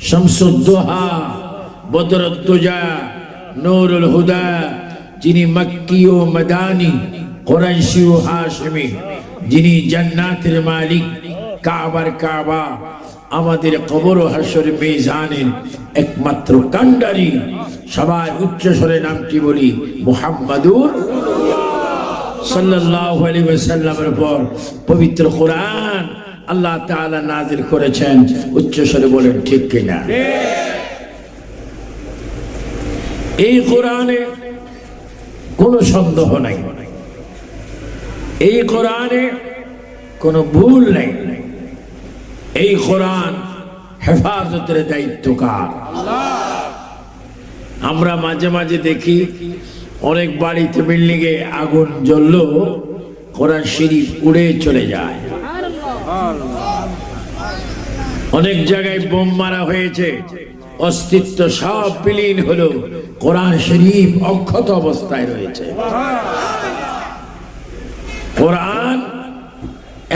শামসুদ্দোহা বদরুদ্দোজা নূরুল হুদা, যিনি মক্কি ও মদানি, কোরাইশি ও হাশমি, যিনি জান্নাতের মালিক, কাবার কাবা, আমাদের কবর ও হাসর মেজানের একমাত্র কান্ডারি সবাই উচ্চ স্বরে নামটি বলি, মুহাম্মাদুর সাল্লাল্লাহু আলাইহি ওয়াসাল্লামের উপর পবিত্র কোরআন আল্লাহ তাআলা নাজিল করেছেন। উচ্চ স্বরে বলেন, ঠিক কিনা? এই কোরআনে কোনো সন্দেহ নাই। এই কোরআনে কোনো ভুল নাই। এই কোরআন হেফাজতের দায়িত্ব কার? আমরা মাঝে মাঝে দেখি, অনেক বাড়িতে বিল্ডিং এ আগুন জ্বললো কোরআন শরীফ উড়ে চলে যায়। অনেক জায়গায় বোম মারা হয়েছে। অস্তিত্ব সব বিলীন হলো। কোরআন শরীফ অক্ষত অবস্থায় রয়েছে। কোরআন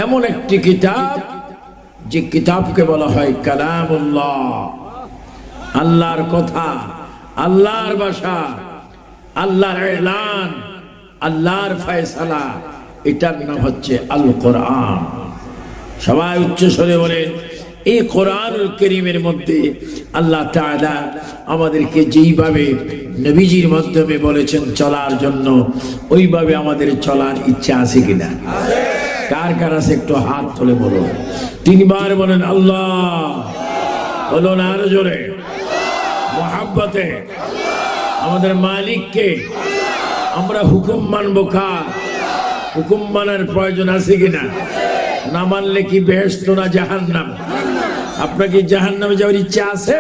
এমন একটি কিতাব, যে কিতাবকে বলা হয় কালামুল্লাহ। আল্লাহর কথা, আল্লাহর ভাষা, আল্লাহর এলান, আল্লাহর ফয়সালা, এটার নাম হচ্ছে আল কোরআন সবাই উচ্চ স্বরে বলেন এই কোরআন করিমের মধ্যে আল্লাহ তাআলা আমাদেরকে যেইভাবে নবীজির মাধ্যমে বলেছেন চলার জন্য, ওইভাবে আমাদের চলার ইচ্ছা আছে কিনা? কার কার আছে একটু হাত তুলে বলো। তিনবার বলেন, আল্লাহ! বলো না আরও জোরে। মহাব্বতে। আমাদের মালিককে আমরা হুকুম মানবো কার? হুকুম মানার প্রয়োজন আছে কিনা? না মানলে কি বেহেস্ত না জাহান্নাম? আপনার কি জাহান্নামে যাওয়ার ইচ্ছা আছে?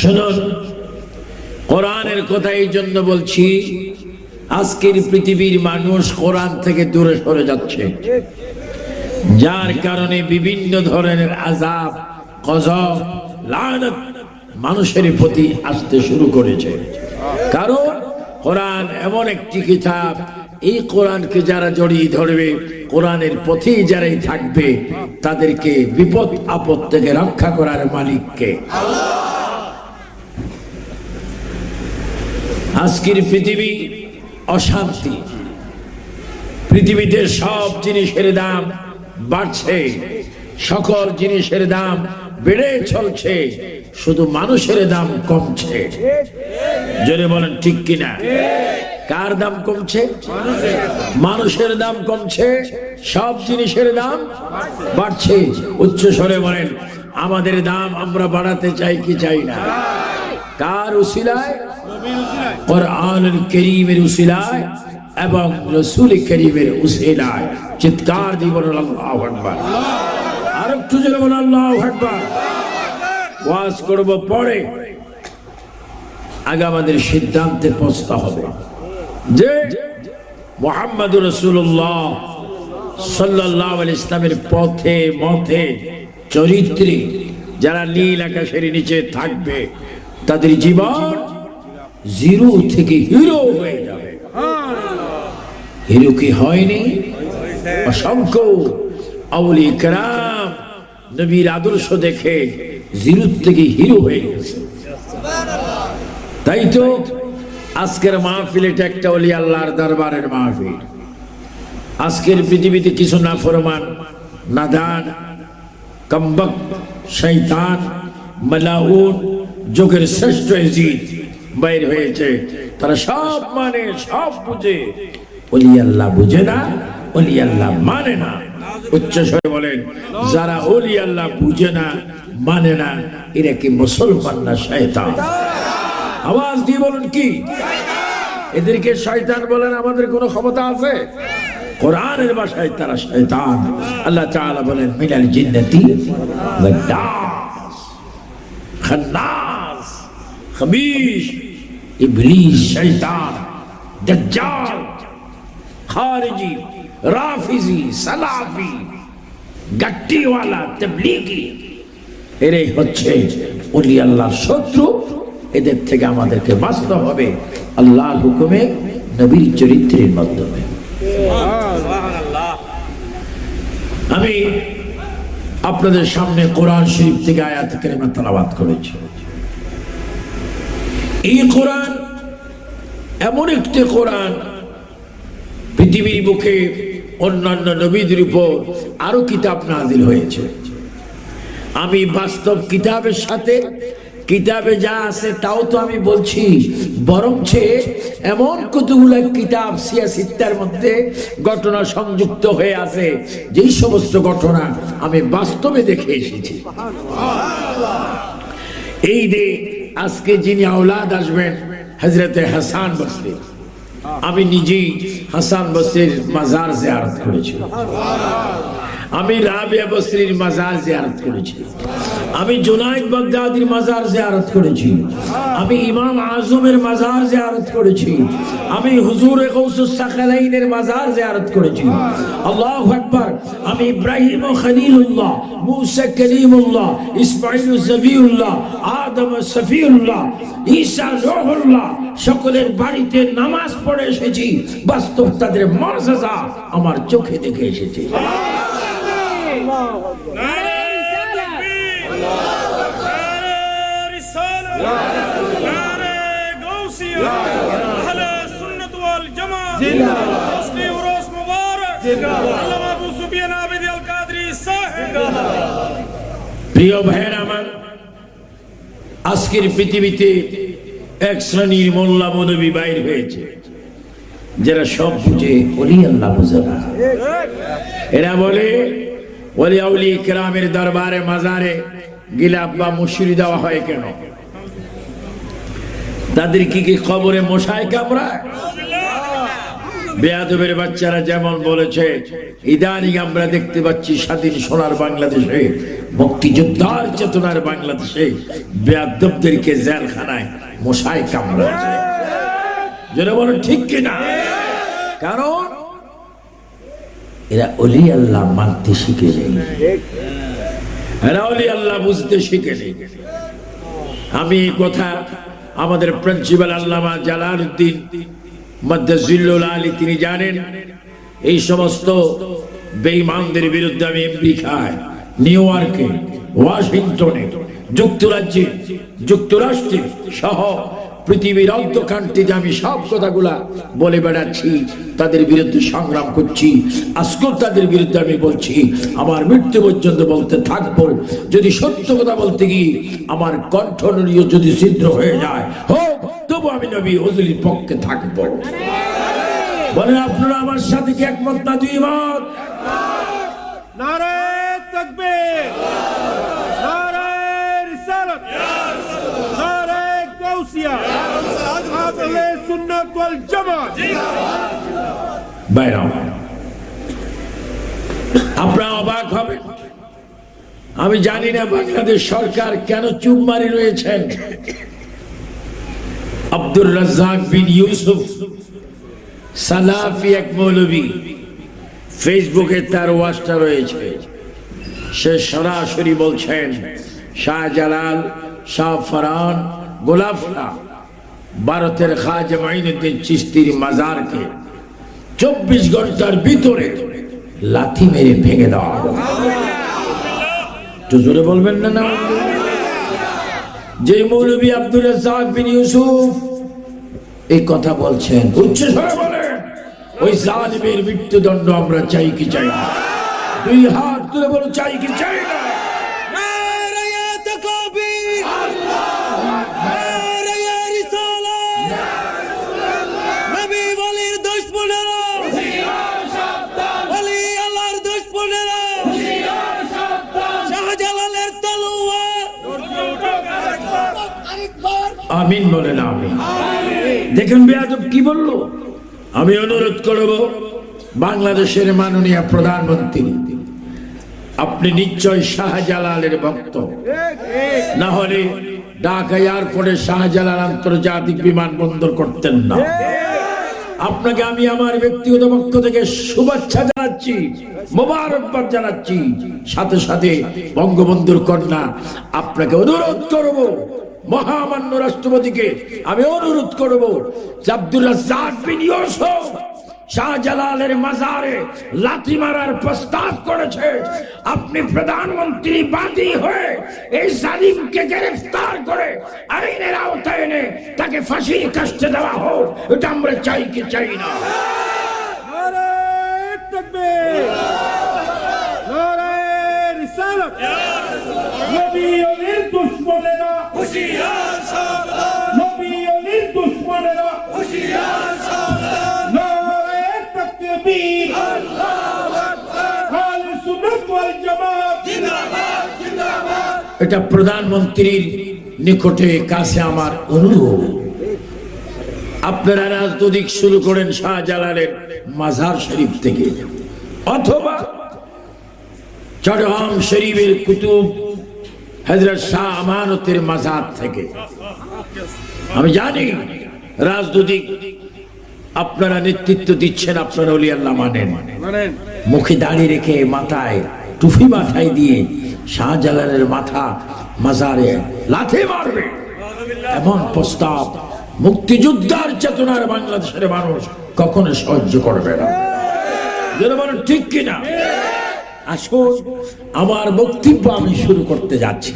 শুনুন কোরআনের কথা এই জন্য বলছি আজকের পৃথিবীর মানুষ কোরআন থেকে দূরে সরে যাচ্ছে। যার কারণে বিভিন্ন ধরনের আজাব গজব, লানত মানুষের প্রতি আসতে শুরু করেছে। কারণ কোরআন এমন একটি কিতাব, এই কোরআনকে যারা জড়িয়ে ধরবে, কোরআনের পথেই যারাই থাকবে, তাদেরকে বিপদ, আপদ থেকে রক্ষা করার মালিককে। আজকের পৃথিবী অশান্তি। পৃথিবীতে সব জিনিসের দাম বাড়ছে। সকল জিনিসের দাম বেড়ে চলছে, শুধু মানুষের দাম কমছে। জোরে বলেন, ঠিক কিনা? কার দাম কমছে? মানুষের দাম কমছে, সব জিনিসের দাম বাড়ছে। উচ্চ স্বরে বলেন, আমাদের দাম আমরা বাড়াতে চাই কি চাই না? কার উসিলায়? কোরআনুল করিমের উসিলায়। এবং রসুল করিমের উসিলায় চিৎকার দিব আল্লাহ আকবার। আর একটু জোরে আল্লাহ আকবার। ওয়াজ করব পরে। আগে আমাদের সিদ্ধান্তে পৌঁছতে হবে। যে মোহাম্মদ রসুল্লাহ সাল্লাহ আল ইসলামের পথে মথে চরিত্রে যারা নীল আকাশের নিচে থাকবে, তাদের জীবন জিরো থেকে হিরো হয়ে যাবে। হিরো কি হয়নি? অসংখ্য আউলি কারাম নবীর আদর্শ দেখে জিরো থেকে হিরো হয়ে গেছে। তাই তো আজকের মাহফিল এটা একটা অলি আল্লাহর দরবারের মাহফিল। আজকের পৃথিবীতে কিছু না ফরমান নাদান, কম্বক শৈতান মালাউন, যোগের শ্রেষ্ঠ জিত বাইর হয়েছে। তারা সব মানে সব বুঝে অলি আল্লাহ বুঝে না, অলি আল্লাহ মানে না। উচ্চ স্বরে বলেন, যারা অলি আল্লাহ বুঝে না মানে না, এরা কি মুসলমান না শয়তান? আওয়াজ দিয়ে বলুন কি? এদেরকে শয়তান বলেন, আমাদের কোনো ক্ষমতা আছে? কোরআনের ভাষায় তারা শয়তান। আল্লাহ তাআলা বলেন, মিনাল জিন্নাতি ওয়ান নাস খান্নাস খবিশ ইবলিস, শয়তান, দাজ্জাল। খারেজি, রাফিজি, সালাফি, গাট্টিওয়ালা, তেবলিগি, এরাই হচ্ছে অলি আল্লাহর শত্রু। এদের থেকে আমাদেরকে বাঁচতে হবে আল্লাহর হুকুমে, নবীর চরিত্রের মাধ্যমে। আমি আপনাদের সামনে কোরআন শরীফ থেকে আয়াত কেরিমা তালাবাদ করেছি। এই কোরআন এমন একটি কোরআন পৃথিবীর বুকে অন্যান্য নবীদের উপর আরও কিতাব নাজিল হয়েছে। আমি বাস্তব কিতাবের সাথে, কিতাবে যা আছে তাও তো আমি বলছি, বরঞ্চ এমন কতগুলো কিতাব সিয়া সিয়াসিত্তার মধ্যে ঘটনা সংযুক্ত হয়ে আছে, যেই সমস্ত ঘটনা আমি বাস্তবে দেখে এসেছি। এই যে আজকে যিনি আওলাদ আসবেন হজরতে হাসান বসরি। আমি নিজেই হাসান বসরির মাজার জিয়ারত করেছি। আমি রাবিয়া বসরির মাজার জিয়ারত করেছি। আমি জুনাইদ বাগদাদির মাজার জিয়ারত করেছি। আমি ইমাম আজমের মাজার জিয়ারত করেছি। আমি হুজুর গৌসুস সাখালাইনের মাজার জিয়ারত করেছি। আল্লাহু আকবার। আমি ইব্রাহিম খলিলুল্লাহ, মুসা কলিমুল্লাহ ইসমাইল জবিউল্লাহ আদম সফিউল্লাহ, ঈসা রহুল্লাহ সকলের বাড়িতে নামাজ পড়ে এসেছি। বাস্তব তাদের মর্যাদা আমার চোখে দেখে এসেছি। প্রিয় ভাইয়ের আমার, আজকের পৃথিবীতে এক শ্রেণির মোল্লা মৌলবী বাইর হয়েছে, যারা সব বুঝে অলি বুঝে না। এরা বলে, অলি আউলি দরবারে, মাজারে গিলাপ বা মুসুরি দেওয়া হয় কেন? তাদের কি কি খবরে মশায় কামড়ায়? বেয়াদবের বাচ্চারা যেমন বলেছে, ইদানিং আমরা দেখতে পাচ্ছি স্বাধীন সোনার বাংলাদেশে, মুক্তিযোদ্ধার চেতনার বাংলাদেশে বেয়াদবদেরকে জেলখানায় মশাই কামড়াচ্ছে। যেটা বলেন, ঠিক কিনা? কারণ এরা অলি আল্লাহ মানতে শিখে নেই এরা অলি আল্লাহ বুঝতে শিখে নেই আমি কথা আমাদের প্রিন্সিপাল আল্লামা জালাল উদ্দিন মদ্দাজিল্লুল আলী, তিনি জানেন, এই সমস্ত বেঈমানদের বিরুদ্ধে আমি এমপি খাই, নিউ ইয়র্কে, ওয়াশিংটনে। যুক্তরাজ্যে, যুক্তরাষ্ট্রে সহ পৃথিবীর অন্তকান্তিতে আমি সব কথাগুলা বলে বেড়াচ্ছি, তাদের বিরুদ্ধে সংগ্রাম করছি। আজকেও তাদের বিরুদ্ধে আমি বলছি, আমার মৃত্যু পর্যন্ত বলতে থাকব। যদি সত্য কথা বলতে গিয়ে আমার কণ্ঠনীয় যদি ছিদ্র হয়ে যায়, হোক, তবু আমি নবী হজুলির পক্ষে থাকব। বলেন, আপনারা আমার সাথে কি একমত না দুই মত? আমি জানি না বাংলাদেশ সরকার কেন চুপ মারি রয়েছেন। আব্দুর রাজ্জাক বিন ইউসুফ, সালাফি এক মৌলবী, ফেসবুকে তার ওয়াজটা রয়েছে। সে সরাসরি বলছেন, শাহজালাল শাহ ফরান শাহ ভারতের খাজা মাইনুদ্দিন চিস্তির মাজারকে চব্বিশ ঘণ্টার ভিতরে লাথি মেরে ভেঙে দেওয়া জোরে বলবেন না না? যে মৌলবী আব্দুল বিন ইউসুফ এই কথা বলছেন। উচ্চ ওই জালিমের মৃত্যুদণ্ড আমরা চাই কি চাই না? দুই হাত তুলে বলো, চাই কি চাই না নারে তাকবীর নারে রিসালা নবী ওয়ালির দুশমনেরা ওলি আল্লাহর দুশমনেরা শাহজালালের তলোয়ার আমিন বলেন আমিন। দেখেন বেয়াদব কি বলল? আমি অনুরোধ করব বাংলাদেশের মাননীয় প্রধানমন্ত্রী, আপনি নিশ্চয় শাহজালালের ভক্ত। না হলে ঢাকা এয়ারপোর্টে শাহজালাল আন্তর্জাতিক বিমানবন্দর করতেন না। আপনাকে আমি আমার ব্যক্তিগত পক্ষ থেকে শুভেচ্ছা জানাচ্ছি, মোবারকবাদ জানাচ্ছি। সাথে সাথে বঙ্গবন্ধুর কন্যা, আপনাকে অনুরোধ করব মহামান্য রাষ্ট্রপতিকে আমি অনুরোধ করব আব্দুল রাজ্জাক শাহজালালের মাজারে লাথি মারার প্রস্তাব করেছে। আপনি প্রধানমন্ত্রী বাদী হয়ে এই জালিমকে গ্রেফতার করে আইনের আওতায় এনে তাকে ফাঁসির কাস্টে দেওয়া হোক, এটা আমরা চাই কি চাই না। নারে তকবীর। রিসালাত। নবী অলির দুশ্মনেরা। হুশিয়ার সাবধান। নবী অলির দুশ্মনেরা। হুশিয়ার সাবধান। নারে তকবীর। আল্লাহু আকবার। আহলে সুন্নাত ওয়াল জামাত। জিন্দাবাদ জিন্দাবাদ। এটা প্রধানমন্ত্রীর নিকটে কাছে আমার অনুরোধ। আপনারা রাজনৈতিক শুরু করেন শাহজালালের মাজার শরীফ থেকে। অথবা চট্টগ্রাম শরীফের কুতুব হজরত শাহ আমানতের মাজার থেকে। আমি জানি রাজনৈতিক আপনারা নেতৃত্ব দিচ্ছেন আপনারা অলি আল্লাহ মানেন। মুখে দাঁড়িয়ে রেখে মাথায় টুফি মাথায় দিয়ে শাহজালালের মাথা মাজারে লাথে মারবে। এমন প্রস্তাব মুক্তিযোদ্ধার চেতনার বাংলাদেশের মানুষ কখনো সহ্য করবে না। যেন বলেন ঠিক কিনা? আসুন, আমার বক্তব্য আমি শুরু করতে যাচ্ছি।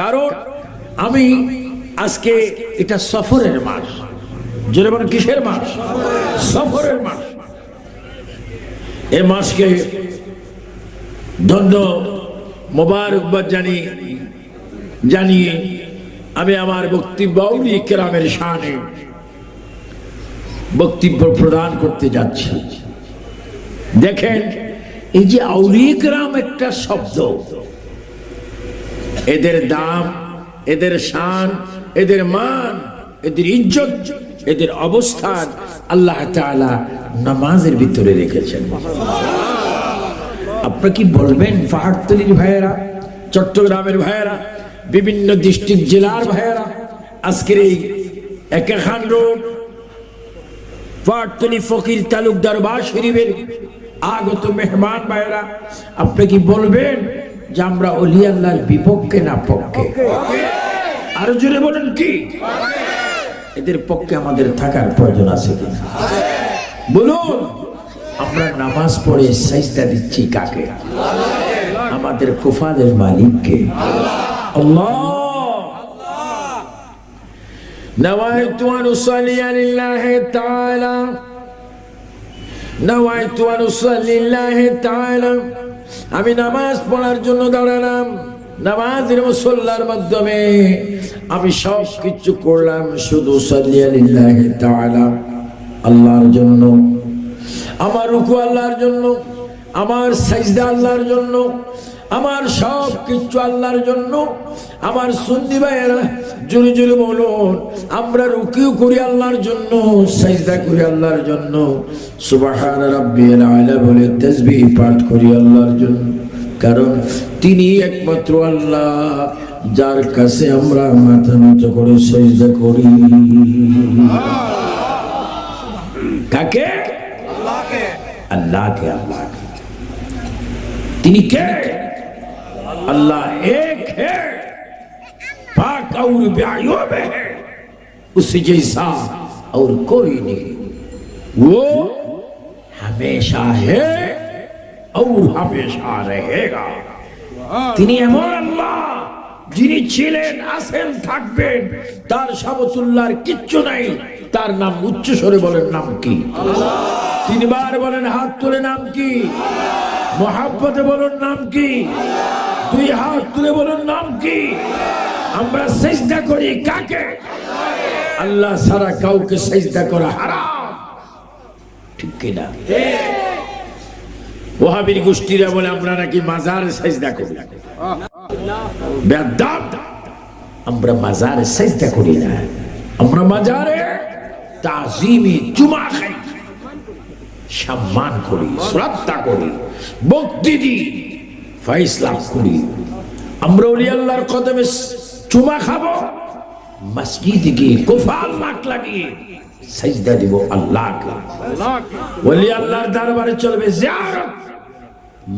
কারণ আমি আজকে এটা সফরের মাস। বলেন, কিসের মাস? সফরের মাস। এ মাসকে ধন্য মোবারকবাদ জানি, জানিয়ে আমি আমার বক্তব্য কেরামের শানে বক্তব্য প্রদান করতে যাচ্ছি। দেখেন এই যে আউরিকেরাম একটা শব্দ। এদের দাম, এদের শান, এদের মান, এদের ইজ্জত, এদের অবস্থান আল্লাহ তাআলা নামাজের ভিতরে রেখেছেন। আপনারা কি বলবেন, পাহাড়তলির ভাইয়েরা, চট্টগ্রামের ভাইয়েরা, বিভিন্ন ডিস্ট্রিক্ট জেলার ভাইয়েরা, আজকের এই A K Khan road, Pahartali Fakir Talukdar বা শরীফের আগত মেহমান ভাইয়েরা আপনি কি বলবেন যে আমরা অলি আল্লাহর বিপক্ষে না পক্ষে আরো জোরে বলেন কি এদের পক্ষে আমাদের থাকার প্রয়োজন আছে কিনা বলুন আমরা নামাজ পড়ে সাইজদা দিচ্ছি কাকে আমাদের কুফাদের মালিককে আল্লাহ نويت أن أصلي لله تعالى আমি নামাজ পড়ার জন্য দাঁড়ালাম। নামাজের মুসল্লার মাধ্যমে আমি সব কিছু করলাম শুধু আল্লাহর জন্য। আমার রুকু আল্লাহর জন্য, আমার সাজদা আল্লাহর জন্য আমার সব কিচ্ছু আল্লাহর জন্য। আমার সন্দি ভাইয়েরা জুড়ি জুড়ি বলুন আমরা রুকিও করি আল্লাহর জন্য সাইজা করি আল্লাহর জন্য। সুবাহান রাব্বিয়াল আলা বলে তাসবিহ পাঠ করি আল্লাহর জন্য। কারণ তিনি একমাত্র আল্লাহ যার কাছে আমরা মাথা নত করে সাইজা করি। কাকে? আল্লাহকে আল্লাহকে। তিনি কে? अल्लाह एक है पाक और बेअयूब है उससे जैसा और कोई नहीं वो हमेशा है और हमेशा रहेगा তিনি এমন আল্লাহ যিনি ছিলেন আছেন থাকবেন তার সাবতুল্লাহর কিচ্ছু নাই তার নাম উচ্চ স্বরে বলেন নাম কি তিনবার বলেন হাত তুলে নাম কি মহাব্বতে বলুন নাম কি দুই হাত তুলে বলুন, নাম কি? আমরা চেষ্টা করি কাকে? আল্লাহ সারা কাউকে চেষ্টা করা হারাম। ঠিক কিনা ওহাবির গোষ্ঠীরা বলে, আমরা নাকি মাজার সেজদা করি আমরা মাজারে সেজদা করি না। আমরা মাজারে তাজিমি চুমা খাই। সম্মান করি, শ্রদ্ধা করি, ভক্তি দিই। ফয়সলাম করি। আমরা ওলি আল্লাহর কদমে চুমা খাব। মসজিদে গিয়ে কোফাল মাঠ লাগিয়ে সাজদা দিব আল্লাহকে। ওলি আল্লাহর দরবারে চলবে জিয়ারত।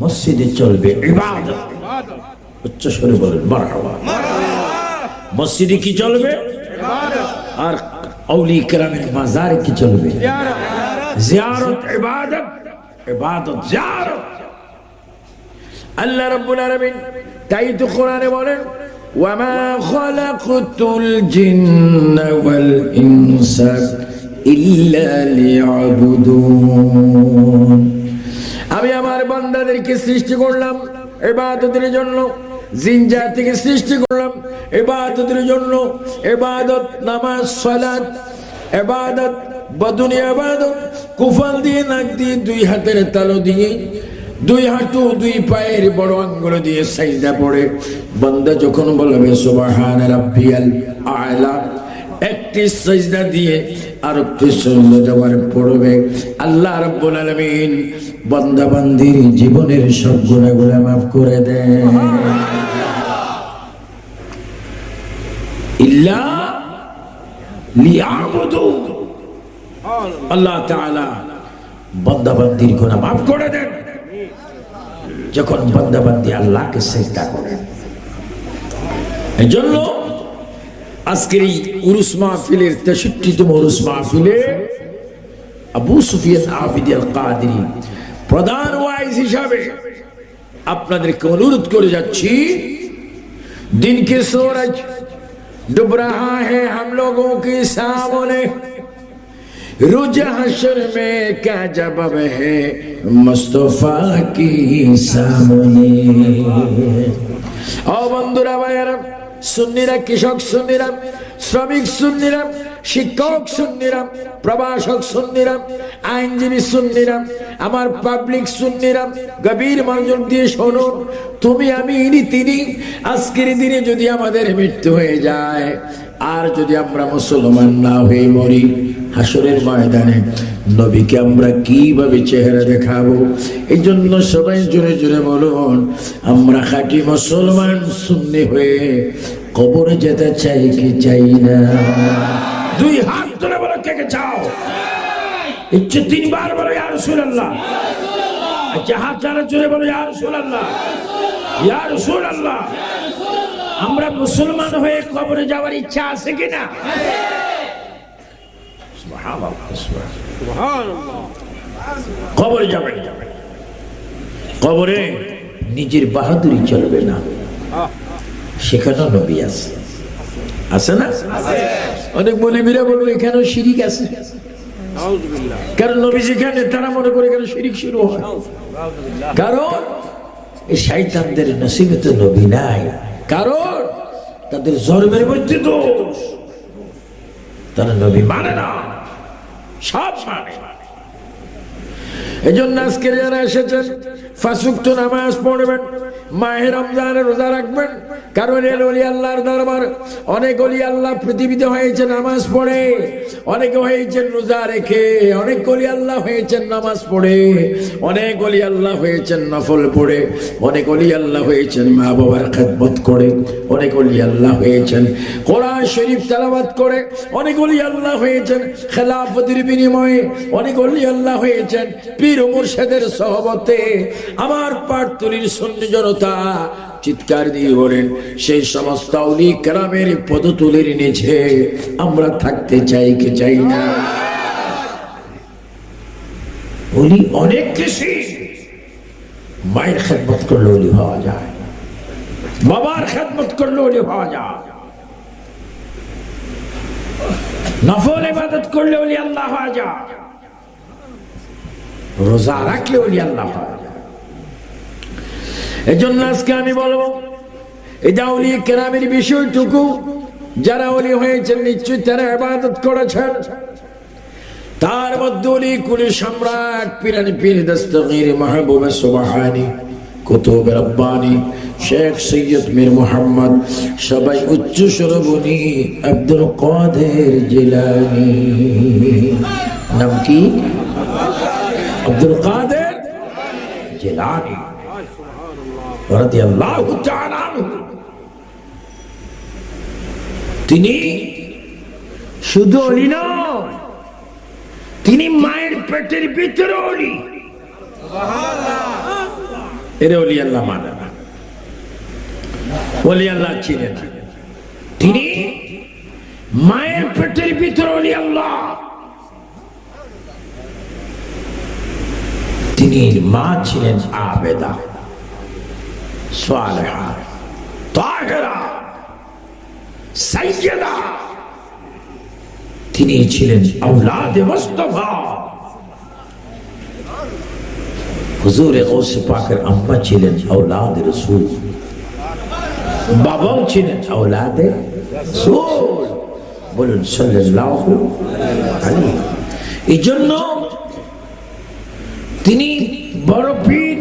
মসজিদে চলবে ইবাদত। উচ্চ স্বরে বলেন মারহাবা। মসজিদে কি চলবে? আর আউলি কেরামের মাজারে কি চলবে? জিয়ারত, ইবাদত। ইবাদত, জিয়ারত। আল্লাহ রাব্বুল আলামিন, তাই তো কোরআনে বলেন, ওয়ামা খালাকতুল জিন্না ওয়াল ইনসা ইল্লা লিয়াবুদুন। আমি আমার বান্দাদেরকে সৃষ্টি করলাম ইবাদতের জন্য, জিন জাতিকে সৃষ্টি করলাম ইবাদতের জন্য, ইবাদত, নামাজ, সালাত, ইবাদত বদুনি ইবাদত, কুফল দিয়ে নাক দিয়ে দুই হাতের তালু দিয়ে দুই হাঁটু দুই পায়ের বড় আঙ্গুল দিয়ে সাইজা পড়ে। বান্দা যখন বলবে সুবহান রাব্বিয়াল আলা একটি সাজদা দিয়ে আর একটি সাজদা দেওয়ার পড়বে। আল্লাহ রাব্বুল আলামিন বান্দা বান্দির জীবনের সব গুনাহগুলো মাফ করে দেন। ইল্লা লিয়াবুদু। আল্লাহ তাআলা বান্দা বান্দির গুনাহ মাফ করে দেন। যখন বন্দাবান্দি আল্লাহকে চেষ্টা করে। এই আজকের এই উরুস মাহফিলের তেষট্টিতম উরুস মাহফিলে আবু সুফিয়ান আবিদ আল কাদি প্রধান ওয়াইজ হিসাবে আপনাদেরকে অনুরোধ করে যাচ্ছি, দিনকে সোরজ ডুব রাহা হ্যাঁ হাম লোগো কে সামনে روز হাসর মে কে মুস্তফা কি مصطفیٰ کی سامنے ও বন্ধুরা সুন্নিরা, কৃষক সুন্নিরা, শ্রমিক সুন্নিরা, শিক্ষক সুন্নিরা প্রবাসক সুন্নিরা, আইনজীবী সুন্নিরা, আমার পাবলিক সুন্নিরা, গভীর মনোযোগ দিয়ে শোনো। তুমি আমি, ইনি, তিনি, আজকের দিনে যদি আমাদের মৃত্যু হয়ে যায়, আর যদি আমরা মুসলমান না হয়ে মরি হাসরের ময়দানে নবীকে আমরা কীভাবে চেহারা দেখাবো? এই জন্য সবাই জোরে জোরে বলুন, আমরা খাঁটি মুসলমান সুন্নি হয়ে কবরে যেতে চাই কি চাই না? দুই হাত ধরে বলো কে কে চাও? ইচ্ছে তিনবার বলো, ইয়া রাসূলুল্লাহ। আচ্ছা হাত চালা জোরে বলো, ইয়া রাসূলুল্লাহ। ইয়া রাসূলুল্লাহ। আমরা মুসলমান হয়ে কবরে যাওয়ার ইচ্ছা আছে কিনা? কবরে যাবে। কবরে নিজের বাহাদুরি চলবে না। সেখানেও নবী আছে। আছে না? অনেক মলিবিরা বলবে, এখানেও শিরিক আছে। কারণ নবী যেখানে, তারা মনে করে এখানে শিরিক শুরু হয়। কারণ এই শয়তানদের নসিবে তো নবী নাই। কারণ তাদের জন্মের মধ্যে দোষ। তারা নবী মানে না। সব মানে। এই জন্য আজকে যারা এসেছেন ফাঁসুক্ত নামাজ পড়বেন। মাহের রমজানের রোজা রাখবেন। কারণ এর অলি আল্লাহর দরবার। অনেক অলি আল্লাহ পৃথিবীতে হয়েছে, নামাজ পড়ে। অনেকে হয়েছেন রোজা রেখে। অনেক অলি আল্লাহ হয়েছেন নামাজ পড়ে। অনেক অলি আল্লাহ হয়েছেন নফল পড়ে। অনেক অলি আল্লাহ হয়েছেন মা বাবার খেদমত করে। অনেক অলি আল্লাহ হয়েছেন কোরআন শরীফ তেলাবাদ করে। অনেক অলি আল্লাহ হয়েছেন খেলাফতির বিনিময়ে। অনেক অলি আল্লাহ হয়েছেন পীর মুর্শেদের সহবতে। আমার পাটতুলির সন্নি জনতা চিৎকার দিয়ে বলেন, সেই সমস্ত অলি কেরামের পদতুলির নিচে আমরা থাকতে চাই কি চাই না? অলি অনেক কিছু মায়ের খেদমত করলে অলি হওয়া যায়। বাবার খেদমত করলে অলি হওয়া যায়। নফল ইবাদত করলে অলি আল্লাহ হওয়া যায়। রোজা রাখলে অলি আল্লাহ হওয়া যায়। এজন্য আজকে আমি বলব এটা অলি কেরামের বিষয়টুকু, যারা অলি হয়েছেন নিশ্চয়ই তারা ইবাদত করেছেন। তার মধ্যে অলি কুলি সম্রাট পিরানি পীর দস্তগীর মাহবুব সুবহানি, কুতুব রব্বানি, শেখ সৈয়দ মীর মোহাম্মদ, সবাই উচ্চ সরবনি আব্দুল কাদের জিলানি। নাম কি? আব্দুল কাদের জিলানি। তিনি শুধু অলি নয় পেটের ভিতরে অলি। এরে অলি আল্লাহ মানে না। অলি আল্লাহ চিনে না। তিনি মায়ের পেটের ভিতরে অলি আল্লাহ। তিনি মা ছিলেন আবেদা। সালেহা তাহেরা সাইয়েদা তিনি ছিলেন আউলাদে মুস্তফা। হুজুরে গৌসে পাকের আম্মা ছিলেন আউলাদ রসুল। বাবাও ছিলেন আউলাদে রসুল। বলুন, সাল্লাল্লাহু আলাইহি এই জন্য তিনি বড় পীর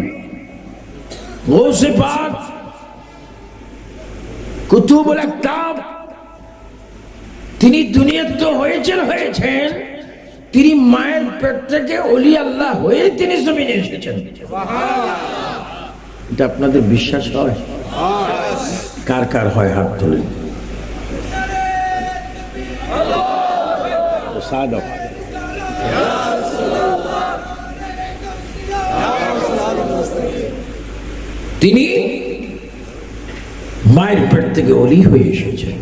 গৌসে পাক কুতুবুল আকতাব তিনি দুনিয়ার তো হয়েছেন হয়েছেন। তিনি মায়ের পেট থেকে অলি আল্লাহ হয়ে তিনি জমিনে এসেছেন। এটা আপনাদের বিশ্বাস হয়? কার কার হয় হাত তুলে তিনি মায়ের পেট থেকে অলি হয়ে এসেছেন